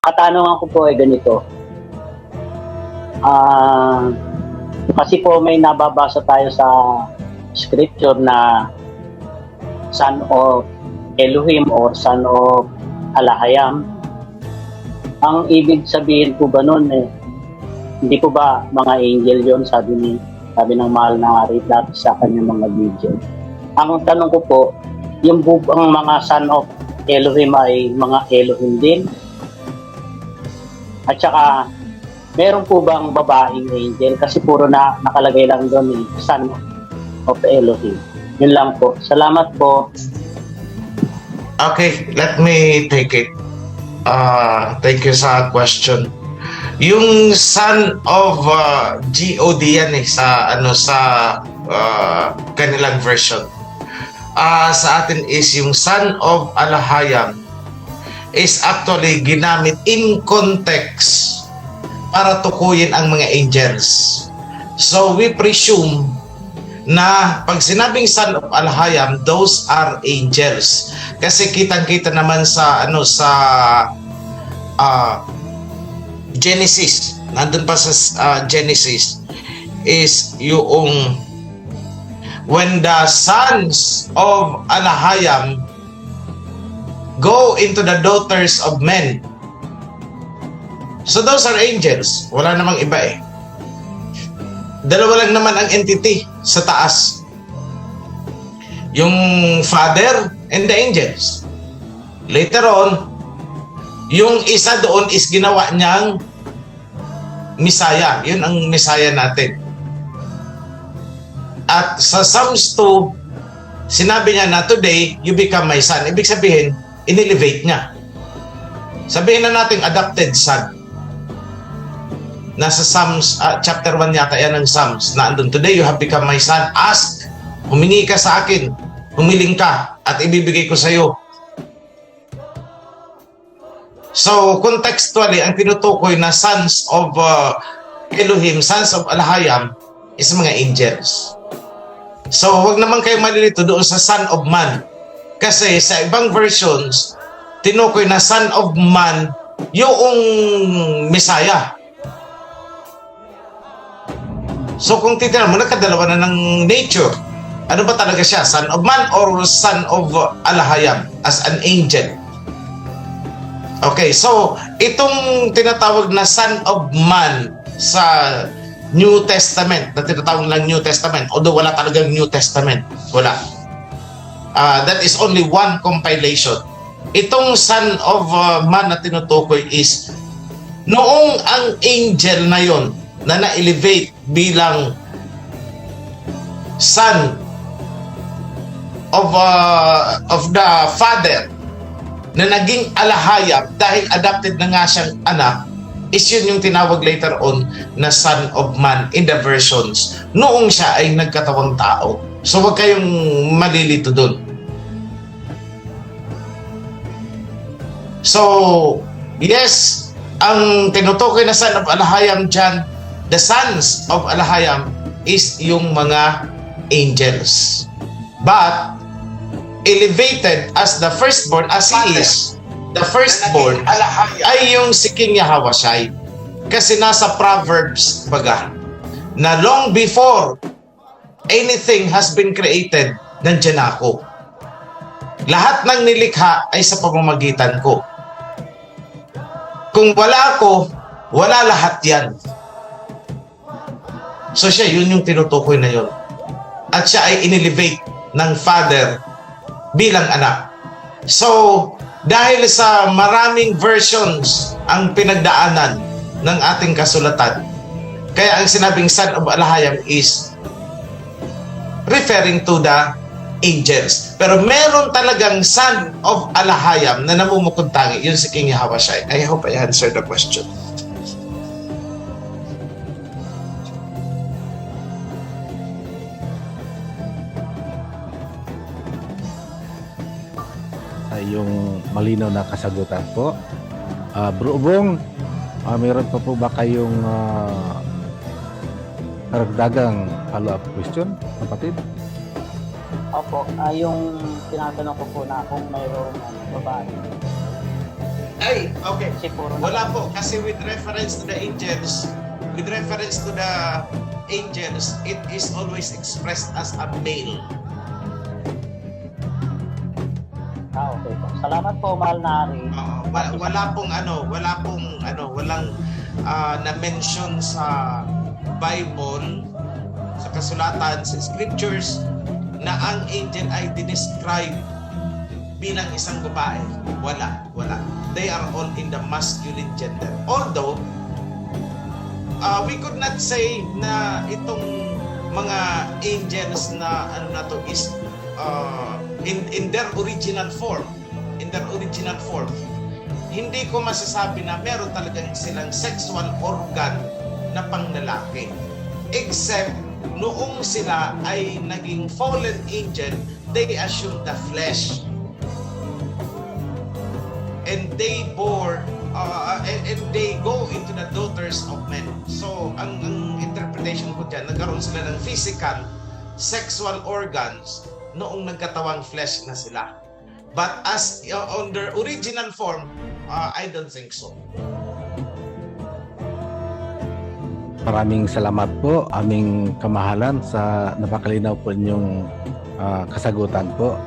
katanungan ko po ay ganito. Ah, kasi po may nababasa tayo sa scripture na son of Elohim or son of Alahayam. Ang ibig sabihin po ba nun eh, hindi po ba mga angel yon sabi ni sabi ng mahal na hari dati sa kanyang mga video. Ang tanong ko po, yung po bang mga son of Elohim ay mga Elohim din? At saka, meron po bang babaeng angel? Kasi puro na nakalagay lang doon eh, son of Elohim. Yun lang po. Salamat po. Okay, let me take it. Uh, thank you sa question. Yung son of uh, God yan eh sa ano sa uh, kanilang version. Ah, sa atin is yung son of Alahayam is actually ginamit in context para tukuyin ang mga angels. So we presume na pag sinabing son of Alhayam, those are angels. Kasi kitang-kita naman sa ano sa ah, Genesis, nandun pa sa ah, Genesis is yung when the sons of Alhayam go into the daughters of men. So those are angels. Wala namang iba eh. Dalawa lang naman ang entity sa taas. Yung Father and the angels. Later on, yung isa doon is ginawa niyang Misaya. Yun ang Misaya natin. At sa Psalms 2, sinabi niya na today, you become my son. Ibig sabihin, inelevate niya. Sabihin na natin adopted son. Nasa Psalms, ah, chapter 1 yata yan ng Psalms, na andun, today you have become my son. Ask, humingi ka sa akin, humiling ka, at ibibigay ko sa iyo. So, contextually, ang tinutukoy na sons of uh, Elohim, sons of Alhayam, is mga angels. So, wag naman kayo malilito doon sa son of man. Kasi sa ibang versions, tinukoy na son of man yung Messiah. So kung titignan mo, nagkadalawa na ng nature. Ano ba talaga siya? Son of man or son of Alahayam as an angel? Okay, so itong tinatawag na son of man sa New Testament, na tinatawag lang New Testament, although wala talagang New Testament, wala. Ah, that is only one compilation. Itong son of uh, man na tinutukoy is noong ang angel na yon na na-elevate bilang son of uh, of the father na naging alahayap dahil adopted na nga siyang anak is yun yung tinawag later on na son of man in the versions noong siya ay nagkatawang tao. So wag kayong malilito dun. So, yes, ang tinutukoy na son of Alahayam dyan, the sons of Alahayam is yung mga angels. But, elevated as the firstborn, as he is, the firstborn, ay yung si King Yahawashai. Kasi nasa Proverbs, baga, na long before anything has been created, nandyan ako. Lahat ng nilikha ay sa pamamagitan ko. Kung wala ako, wala lahat yan. So siya, yun yung tinutukoy na yun. At siya ay inelevate ng father bilang anak. So, dahil sa maraming versions ang pinagdaanan ng ating kasulatan, kaya ang sinabing son of Alahayam is referring to the angels. Pero meron talagang son of Alahayam na namumukod tangi. Yun si King Yahawashai. I hope I answered the question. iyong malinaw na kasagutan po. Ah, Bro Bong, ah, meron pa po ba kayong uh, karagdagang follow-up question, kapatid? Opo, ah, yung tinatanong ko po na kung mayroong ano, babae. Ay, okay. Kasi puro Wala po kasi with reference to the angels, with reference to the angels, it is always expressed as a male. Ah, okay po. Salamat po, mahal na Ari. Oo, wa- wala pong ano, wala pong ano, walang ah, na-mention sa Bible, sa kasulatan, sa scriptures na ang angel ay dinescribe bilang isang babae. Wala, wala. They are all in the masculine gender. Although, uh, we could not say na itong mga angels na ano na to is uh, in in their original form in their original form hindi ko masasabi na meron talagang silang sexual organ na panglalaki except noong sila ay naging fallen angel they assume the flesh and they bore uh, and, and they go into the daughters of men. So, ang, ang interpretation ko dyan, nagkaroon sila ng physical, sexual organs noong nagkatawang flesh na sila. But as uh, on their original form, uh, I don't think so. Maraming salamat po, aming kamahalan sa napakalinaw po inyong ah, kasagutan po.